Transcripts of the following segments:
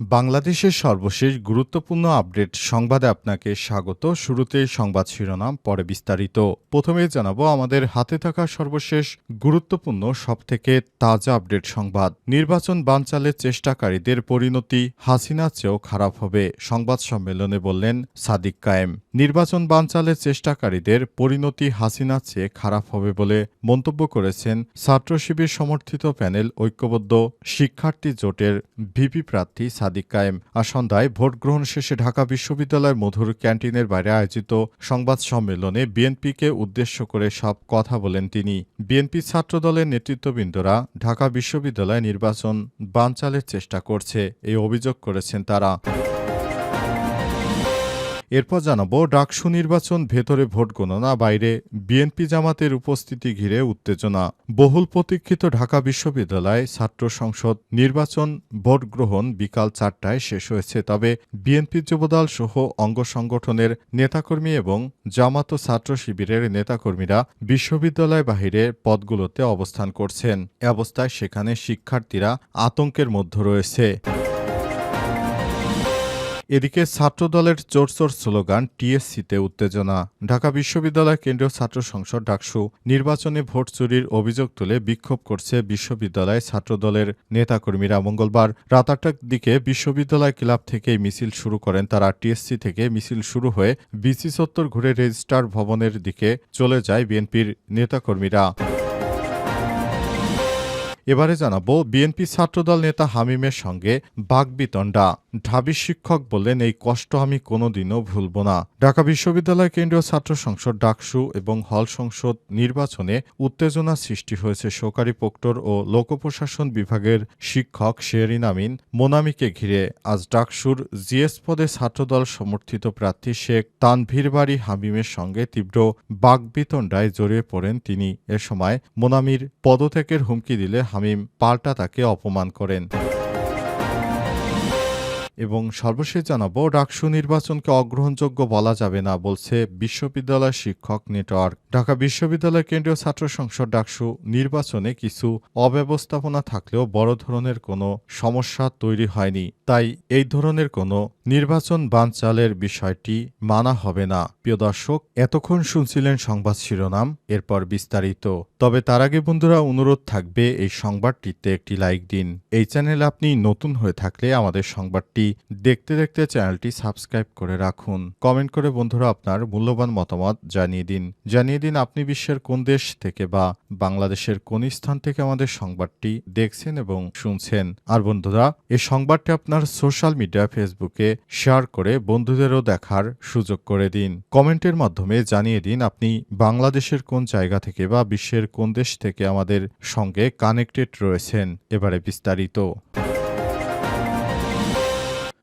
বাংলাদেশের সর্বশেষ গুরুত্বপূর্ণ আপডেট সংবাদে আপনাকে স্বাগত। শুরুতে সংবাদ শিরোনাম, পরে বিস্তারিত। প্রথমে জানাব আমাদের হাতে থাকা সর্বশেষ গুরুত্বপূর্ণ, সবথেকে তাজা আপডেট সংবাদ। নির্বাচন বানচালের চেষ্টাকারীদের পরিণতি, হাসিনার চেয়েও খারাপ হবে, সংবাদ সম্মেলনে বললেন সাদিক কায়েম। নির্বাচন বানচালের চেষ্টাকারীদের পরিণতি, হাসিনার চেয়ে খারাপ হবে বলে মন্তব্য করেছেন ছাত্র শিবির সমর্থিত প্যানেল ঐক্যবদ্ধ শিক্ষার্থী জোটের ভিপি প্রার্থী সাদিক কায়েম। আর সন্ধ্যায় ভোট গ্রহণ শেষে ঢাকা বিশ্ববিদ্যালয়ের মধুর ক্যান্টিনের বাইরে আয়োজিত সংবাদ সম্মেলনে বিএনপিকে উদ্দেশ্য করে সব কথা বলেন তিনি। বিএনপি ছাত্রদলের নেতৃত্ববৃন্দরা ঢাকা বিশ্ববিদ্যালয়ে নির্বাচন বানচালের চেষ্টা করছে, এই অভিযোগ করেছেন তারা। এরপর জানাব, ডাকসু নির্বাচন ভেতরে ভোট গণনা, বাইরে বিএনপি জামাতের উপস্থিতি ঘিরে উত্তেজনা। বহুল প্রতীক্ষিত ঢাকা বিশ্ববিদ্যালয় ছাত্র সংসদ নির্বাচন ভোট গ্রহণ বিকাল চারটায় শেষ হয়েছে। তবে বিএনপি যুবদল সহ অঙ্গ সংগঠনের নেতাকর্মী এবং জামাত ছাত্র শিবিরের নেতাকর্মীরা বিশ্ববিদ্যালয় বাহিরে পদগুলোতে অবস্থান করছেন। অবস্থায় সেখানে শিক্ষার্থীরা আতঙ্কের মধ্যে রয়েছে। এদিকে ছাত্রদলের চোরচোর স্লোগান টিএসসিতে উত্তেজনা। ঢাকা বিশ্ববিদ্যালয় কেন্দ্রীয় ছাত্র সংসদ ডাকসু নির্বাচনে ভোট চুরির অভিযোগ তুলে বিক্ষোভ করছে বিশ্ববিদ্যালয় ছাত্রদলের নেতাকর্মীরা। মঙ্গলবার রাত আটটার দিকে বিশ্ববিদ্যালয় ক্লাব থেকে মিছিল শুরু করেন তারা। টিএসসি থেকে মিছিল শুরু হয়ে বিসি সত্তর ঘুরে রেজিস্ট্রার ভবনের দিকে চলে যায় বিএনপির নেতাকর্মীরা। এবারে জানাব, বিএনপি ছাত্রদল নেতা হামিমের সঙ্গে বাগবিতণ্ডা। ঢাবি শিক্ষক বললেন এই কষ্ট আমি কোনোদিনও ভুলব না। ঢাকা বিশ্ববিদ্যালয় কেন্দ্রীয় ছাত্র সংসদ ডাকসু এবং হল সংসদ নির্বাচনে উত্তেজনা সৃষ্টি হয়েছে। সরকারি প্রক্টর ও লোকপ্রশাসন বিভাগের শিক্ষক শেরিন আমিন মোনামিকে ঘিরে আজ ডাকসুর জিএস পদে ছাত্রদল সমর্থিত প্রার্থী শেখ তানভীর বাড়ি হামিমের সঙ্গে তীব্র বাগবিতণ্ডায় জড়িয়ে পড়েন তিনি। এ সময় মোনামির পদত্যাগের হুমকি দিলে হামিম পাল্টা তাকে অপমান করেন। এবং সর্বশেষ জানাব ডাকসু নির্বাচনকে অগ্রহণযোগ্য বলা যাবে না বলছে বিশ্ববিদ্যালয় শিক্ষক নেটওয়ার্ক। ঢাকা বিশ্ববিদ্যালয় কেন্দ্রীয় ছাত্র সংসদ ডাকসু নির্বাচনে কিছু অব্যবস্থাপনা থাকলেও বড় ধরনের কোনো সমস্যা তৈরি হয়নি। তাই এই ধরনের কোনো নির্বাচন বানচালের বিষয়টি মানা হবে না। প্রিয় দর্শক, এতক্ষণ শুনছিলেন সংবাদ শিরোনাম, এরপর বিস্তারিত। তবে তার আগে বন্ধুরা, অনুরোধ থাকবে এই সংবাদটিতে একটি লাইক দিন। এই চ্যানেল আপনি নতুন হয়ে থাকলে আমাদের সংবাদটি দেখতে দেখতে চ্যানেলটি সাবস্ক্রাইব করে রাখুন। কমেন্ট করে বন্ধুরা আপনার মূল্যবান মতামত জানিয়ে দিন। জানিয়ে দিন আপনি বিশ্বের কোন দেশ থেকে বা বাংলাদেশের কোন স্থান থেকে আমাদের সংবাদটি দেখছেন এবং শুনছেন। আর বন্ধুরা, এই সংবাদটি আপনার সোশ্যাল মিডিয়া, ফেসবুকে শেয়ার করে বন্ধুদেরও দেখার সুযোগ করে দিন। কমেন্টের মাধ্যমে জানিয়ে দিন আপনি বাংলাদেশের কোন জায়গা থেকে বা বিশ্বের কোন দেশ থেকে আমাদের সঙ্গে কানেক্টেড রয়েছেন। এবারে বিস্তারিত।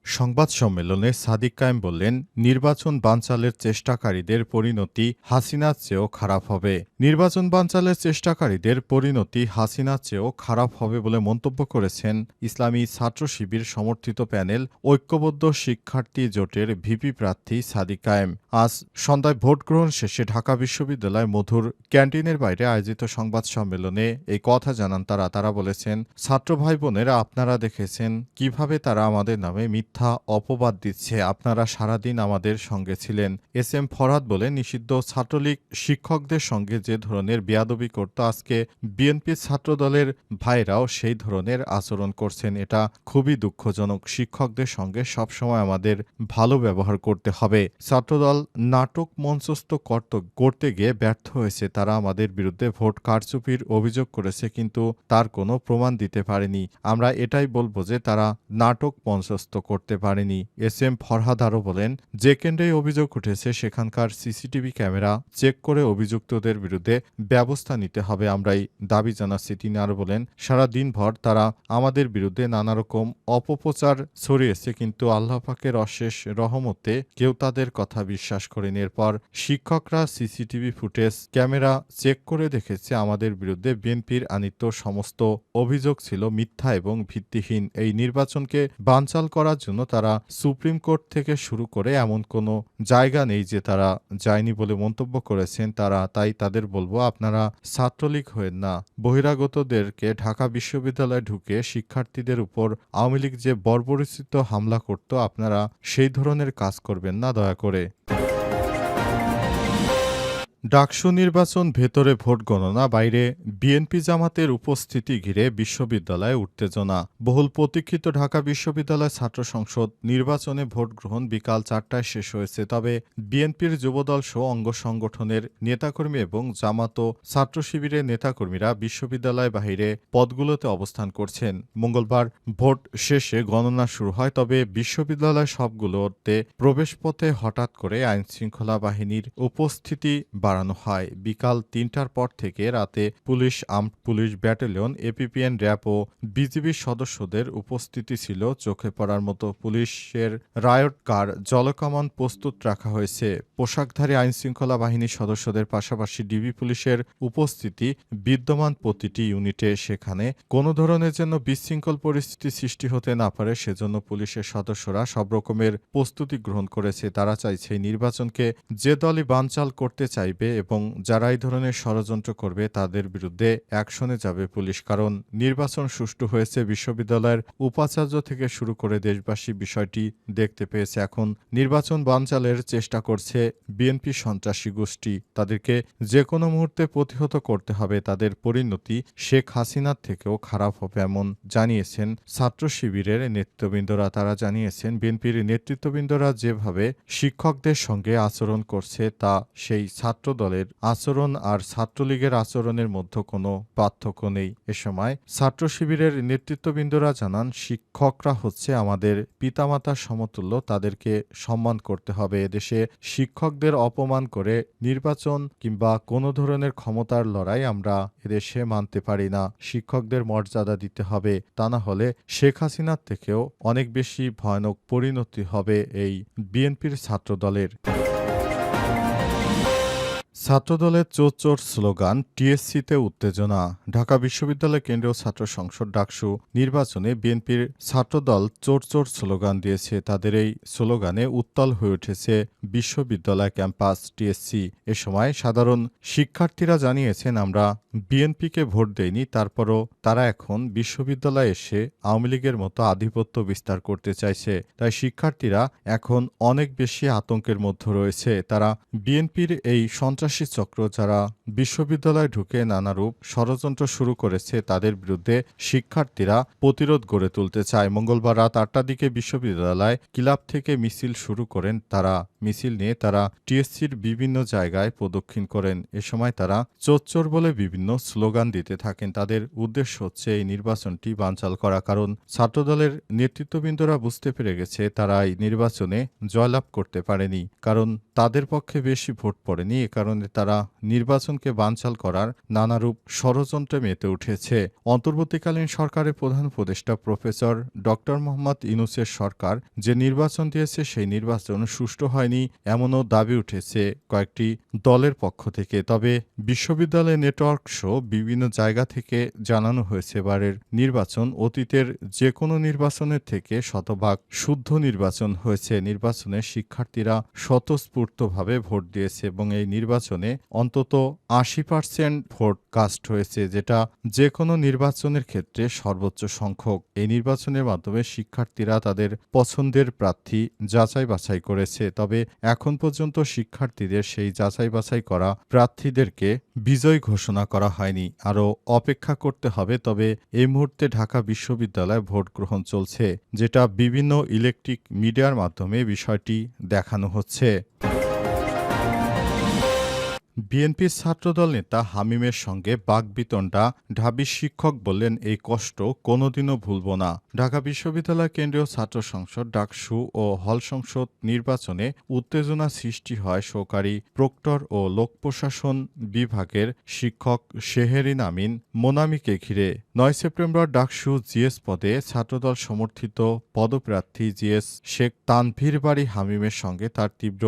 সংবাদ সম্মেলনে সাদিক কায়েম বললেন, নির্বাচন বানচালের চেষ্টাকারীদের পরিণতি হাসিনার চেয়েও খারাপ হবে। নির্বাচন বানচালের চেষ্টাকারীদের পরিণতি হাসিনার চেয়েও খারাপ হবে বলে মন্তব্য করেছেন ইসলামী ছাত্র শিবির সমর্থিত প্যানেল ঐক্যবদ্ধ শিক্ষার্থী জোটের ভিপি প্রার্থী সাদিক কায়েম। আজ সন্ধ্যায় ভোট গ্রহণ শেষে ঢাকা বিশ্ববিদ্যালয় মধুর ক্যান্টিনের বাইরে আয়োজিত সংবাদ সম্মেলনে এই কথা জানান তারা। তারা বলেছেন, ছাত্র ভাই বোনেরা আপনারা দেখেছেন কীভাবে তারা আমাদের নামে মিথ্যা অপবাদ দিচ্ছে। আপনারা সারাদিন আমাদের সঙ্গে ছিলেন। এস এম ফরহাদ বলে নিষিদ্ধ ছাত্রলীগ শিক্ষকদের সঙ্গে যে ধরনের বেয়াদবি করত, আজকে বিএনপি ছাত্রদলের ভাইরাও সেই ধরনের আচরণ করছেন। এটা খুবই দুঃখজনক। শিক্ষকদের সঙ্গে সবসময় আমাদের ভালো ব্যবহার করতে হবে। ছাত্রদল নাটক মঞ্চস্থ করত- করতে গিয়ে ব্যর্থ হয়েছে। তারা আমাদের বিরুদ্ধে ভোট কারচুপির অভিযোগ করেছে, কিন্তু তার কোনো প্রমাণ দিতে পারেনি। আমরা এটাই বলব যে তারা নাটক মঞ্চস্থ করতে। পারেনি। এস এম ফরহাদ আরও বলেন, যে কেন্দ্রে অভিযোগ উঠেছে, সেখানকার সিসিটিভি ক্যামেরা চেক করে অভিযুক্তদের বিরুদ্ধে ব্যবস্থা নিতে হবে আমরাই দাবি জানাচ্ছি। তিনি আরও বলেন, সারা দিনভর তারা আমাদের বিরুদ্ধে নানা রকম অপপ্রচার ছড়িয়েছে, কিন্তু আল্লাহ পাকের অশেষ রহমতে কেউ তাদের কথা বিশ্বাস করেনি। এরপর শিক্ষকরা সিসিটিভি ফুটেজ, ক্যামেরা চেক করে দেখেছে, আমাদের বিরুদ্ধে বিএনপির আনিত সমস্ত অভিযোগ ছিল মিথ্যা এবং ভিত্তিহীন। এই নির্বাচনকে বানচাল করার জন্য জন্য তারা সুপ্রিম কোর্ট থেকে শুরু করে এমন কোনো জায়গা নেই যে তারা যায়নি বলে মন্তব্য করেছেন। তারা তাই তাদের বলব, আপনারা ছাত্রলীগ হয়েন না। বহিরাগতদেরকে ঢাকা বিশ্ববিদ্যালয়ে ঢুকে শিক্ষার্থীদের উপর আওয়ামী লীগ যে বর্বরিচিত হামলা করত, আপনারা সেই ধরনের কাজ করবেন না, দয়া করে। ডাকসু নির্বাচন ভেতরে ভোট গণনা বাইরে বিএনপি জামাতের উপস্থিতি ঘিরে বিশ্ববিদ্যালয়ে উত্তেজনা। বহুল প্রতীক্ষিত ঢাকা বিশ্ববিদ্যালয় ছাত্র সংসদ নির্বাচনে ভোট গ্রহণ বিকাল চারটায় শেষ হয়েছে। তবে বিএনপির যুবদল সহ অঙ্গ সংগঠনের নেতাকর্মী এবং জামাত ও ছাত্র শিবিরের নেতাকর্মীরা বিশ্ববিদ্যালয় বাহিরে পদগুলোতে অবস্থান করছেন। মঙ্গলবার ভোট শেষে গণনা শুরু হয়, তবে বিশ্ববিদ্যালয় সবগুলোতে প্রবেশপথে হঠাৎ করে আইনশৃঙ্খলা বাহিনীর উপস্থিতি বাড়ানো হয়। বিকাল তিনটার পর থেকে রাতে police, armed police battalion, APPN RAB ও বিজিবির সদস্যদের উপস্থিতি ছিল চোখে পড়ার মতো। পুলিশের রায়ট কার জলকামান প্রস্তুত রাখা হয়েছে। পোশাকধারী আইনশৃঙ্খলা বাহিনীর সদস্যদের পাশাপাশি ডিবি পুলিশের উপস্থিতি বিদ্যমান প্রতিটি ইউনিটে। সেখানে কোনো ধরনের যেন বিশৃঙ্খল পরিস্থিতি সৃষ্টি হতে না পারে, সেজন্য পুলিশের সদস্যরা সব রকমের প্রস্তুতি গ্রহণ করেছে। তারা চাইছে নির্বাচনকে যে দলই বানচাল করতে চাইবে এবং যারা এই ধরনের ষড়যন্ত্র করবে তাদের বিরুদ্ধে অ্যাকশনে যাবে পুলিশ। কারণ নির্বাচন সুষ্ঠু হয়েছে বিশ্ববিদ্যালয়ের উপাচার্য থেকে শুরু করে দেশবাসী বিষয়টি দেখতে পেয়েছে। এখন নির্বাচন বানচালের চেষ্টা করছে বিএনপি সন্ত্রাসী গোষ্ঠী। তাদেরকে যে কোনো মুহূর্তে প্রতিহত করতে হবে, তাদের পরিণতি শেখ হাসিনার থেকেও খারাপ হবে এমন জানিয়েছেন ছাত্র শিবিরের নেতৃবৃন্দরা। তারা জানিয়েছেন, বিএনপির নেতৃত্ববৃন্দরা যেভাবে শিক্ষকদের সঙ্গে আচরণ করছে তা সেই ছাত্র দলের আচরণ আর ছাত্রলীগের আচরণের মধ্যে কোনো পার্থক্য নেই। এ সময় ছাত্র শিবিরের নেতৃত্ববৃন্দরা জানান, শিক্ষকরা হচ্ছে আমাদের পিতামাতার সমতুল্য, তাদেরকে সম্মান করতে হবে। এদেশে শিক্ষকদের অপমান করে নির্বাচন কিংবা কোনো ধরনের ক্ষমতার লড়াই আমরা এদেশে মানতে পারি না। শিক্ষকদের মর্যাদা দিতে হবে, তা না হলে শেখ হাসিনার থেকেও অনেক বেশি ভয়ানক পরিণতি হবে এই বিএনপির ছাত্রদলের। ছাত্রদলের চোর চোর স্লোগান, টিএসসিতে উত্তেজনা। ঢাকা বিশ্ববিদ্যালয় কেন্দ্রীয় ছাত্র সংসদ ডাকসু নির্বাচনে বিএনপির ছাত্রদল চোর চোর স্লোগান দিয়েছে। তাদের এই স্লোগানে উত্তাল হয়ে উঠেছে বিশ্ববিদ্যালয় ক্যাম্পাস, টিএসসি। এ সময় সাধারণ শিক্ষার্থীরা জানিয়েছেন, আমরা বিএনপিকে ভোট দেয়নি তারপরও তারা এখন বিশ্ববিদ্যালয়ে এসে আওয়ামী লীগের মতো আধিপত্য বিস্তার করতে চাইছে। তাই শিক্ষার্থীরা এখন অনেক বেশি আতঙ্কের মধ্যে রয়েছে। তারা বিএনপির এই সন্ত্রাসী চক্র যারা বিশ্ববিদ্যালয়ে ঢুকে নানারূপ ষড়যন্ত্র শুরু করেছে, তাদের বিরুদ্ধে শিক্ষার্থীরা প্রতিরোধ গড়ে তুলতে চায়। মঙ্গলবার রাত আটটার দিকে বিশ্ববিদ্যালয় ক্লাব থেকে মিছিল শুরু করেন তারা। মিছিল নিয়ে তারা টিএসসির বিভিন্ন জায়গায় প্রদক্ষিণ করেন। এ সময় তারা চোচ্চোর বলে বিভিন্ন স্লোগান দিতে থাকেন। তাদের উদ্দেশ্য হচ্ছে এই নির্বাচনটি বানচাল করা। কারণ ছাত্রদলের নেতৃত্ববৃন্দরা বুঝতে পেরে গেছে, তারা এই নির্বাচনে জয়লাভ করতে পারেনি। কারণ তাদের পক্ষে বেশি ভোট পড়েনি। এ কারণে তারা নির্বাচনকে বানচাল করার নানারূপ ষড়যন্ত্রে মেতে উঠেছে। অন্তর্বর্তীকালীন সরকারের প্রধান উপদেষ্টা প্রফেসর ডক্টর মোহাম্মদ ইনুসের সরকার যে নির্বাচন দিয়েছে, সেই নির্বাচন সুষ্ঠু হয়নি এমনও দাবি উঠেছে কয়েকটি দলের পক্ষ থেকে। তবে বিশ্ববিদ্যালয় নেটওয়ার্ক শো বিভিন্ন জায়গা থেকে জানানো হয়েছে, এবারের নির্বাচন অতীতের যে কোনো নির্বাচনের থেকে শতভাগ শুদ্ধ নির্বাচন হয়েছে। নির্বাচনে শিক্ষার্থীরা স্বতঃস্ফূর্তভাবে ভোট দিয়েছে এবং এই নির্বাচনে অন্তত আশি পার্সেন্ট ভোট কাস্ট হয়েছে, যেটা যে কোনো নির্বাচনের ক্ষেত্রে সর্বোচ্চ সংখ্যক। এই নির্বাচনের মাধ্যমে শিক্ষার্থীরা তাদের পছন্দের প্রার্থী যাচাই বাছাই করেছে। তবে এখন পর্যন্ত শিক্ষার্থীদের সেই যাচাই বাছাই করা প্রার্থীদেরকে বিজয় ঘোষণা করা হয়নি। আরও অপেক্ষা করতে হবে, তবে এই মুহূর্তে ঢাকা বিশ্ববিদ্যালয়ে ভোট গ্রহণ চলছে, যেটা বিভিন্ন ইলেকট্রিক মিডিয়ার মাধ্যমে বিষয়টি দেখানো হচ্ছে। বিএনপির ছাত্রদল নেতা হামিমের সঙ্গে বাগবিতণ্ডা ঢাবি শিক্ষক বললেন, এই কষ্ট কোনোদিনও ভুলব না। ঢাকা বিশ্ববিদ্যালয় কেন্দ্রীয় ছাত্র সংসদ ডাকসু ও হল সংসদ নির্বাচনে উত্তেজনা সৃষ্টি হয় সহকারী প্রক্টর ও লোক প্রশাসন বিভাগের শিক্ষক শেহেরিন আমিন মোনামিকে ঘিরে। নয় সেপ্টেম্বর ডাকসু জিএস পদে ছাত্রদল সমর্থিত পদপ্রার্থী জিএস শেখ তানভীর বাড়ি হামিমের সঙ্গে তার তীব্র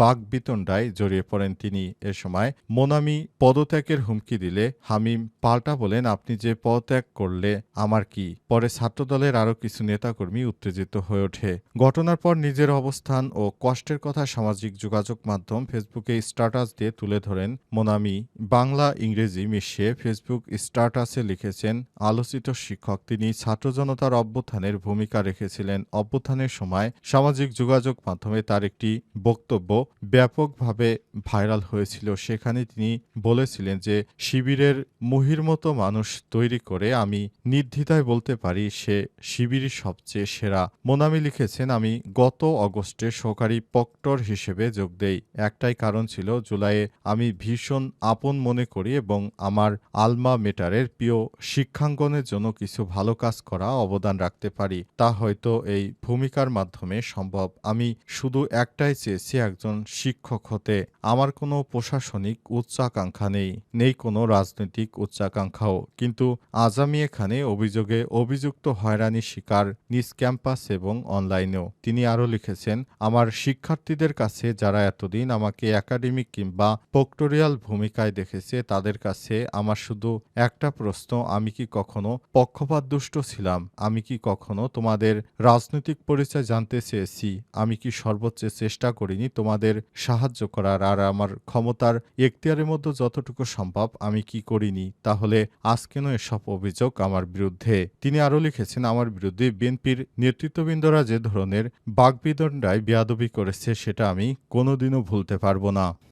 বাগবিতণ্ডায় জড়িয়ে পড়েন তিনি। এ সময় মোনামি পদত্যাগের হুমকি দিলে, হামিম পাল্টা বলেন, আপনি যে পদত্যাগ করলে আমার কি? পরে ছাত্রদলের আরও কিছু নেতাকর্মী উত্তেজিত হয়ে ওঠে। ঘটনার পর নিজের অবস্থান ও কষ্টের কথা সামাজিক যোগাযোগ মাধ্যম ফেসবুকে স্ট্যাটাস দিয়ে তুলে ধরেন মোনামি। বাংলা ইংরেজি মিশিয়ে ফেসবুক স্ট্যাটাসে লিখেছেন, আলোচিত শিক্ষক তিনি ছাত্র জনতার অভ্যুত্থানের ভূমিকা রেখেছিলেন। অভ্যুত্থানের সময় সামাজিক যোগাযোগ মাধ্যমে তার একটি বক্তব্য ব্যাপকভাবে ভাইরাল হয়েছিল সেখানে তিনি বলেছিলেন যে, শিবিরের মুহির মতো মানুষ তৈরি করে আমি নির্দ্বিধায় বলতে পারি, সে শিবিরই সবচেয়ে সেরা। মোনামি লিখেছেন, আমি গত অগস্টে সহকারী প্রক্টর হিসেবে যোগ দেই। একটাই কারণ ছিল, জুলাইয়ে আমি ভীষণ আপন মনে করি এবং আমার আলমা মেটারের প্রিয় শিক্ষাঙ্গনের জন্য কিছু ভালো কাজ করা অবদান রাখতে পারি। তা হয়তো এই ভূমিকার মাধ্যমে সম্ভব। আমি শুধু একটাই চেয়েছি একজন শিক্ষক হতে। আমার কোনো প্রশাসনিক উচ্চাকাঙ্ক্ষা নেই। নেই কোনো রাজনৈতিক উচ্চাকাঙ্ক্ষাও। কিন্তু আজ আমি এখানে অভিযোগে অভিযুক্ত হয়রানি শিকার নিজ ক্যাম্পাস এবং অনলাইনেও। তিনি আরও লিখেছেন, আমার শিক্ষার্থীদের কাছে যারা এতদিন আমাকে একাডেমিক কিংবা পোক্টোরিয়াল ভূমিকায় দেখেছে, তাদের কাছে আমার শুধু একটা প্রশ্ন, আমি কি কখনো পক্ষপাতদুষ্ট ছিলাম? আমি কি কখনো তোমাদের রাজনৈতিক পরিচয় জানতে চেয়েছি? আমি কি সর্বোচ্চ চেষ্টা করিনি তোমাদের সাহায্য করার? আর আমার ক্ষমতার এখতিয়ারের মধ্যে যতটুকু সম্ভব আমি কি করিনি, তাহলে আজ কেন এসব অভিযোগ আমার বিরুদ্ধে? তিনি আরও লিখেছেন, আমার বিরুদ্ধে বিএনপির নেতৃত্ববৃন্দরা যে ধরনের বাগবিদণ্ডায় বেয়াদবি করেছে, সেটা আমি কোনোদিনও ভুলতে পারব না।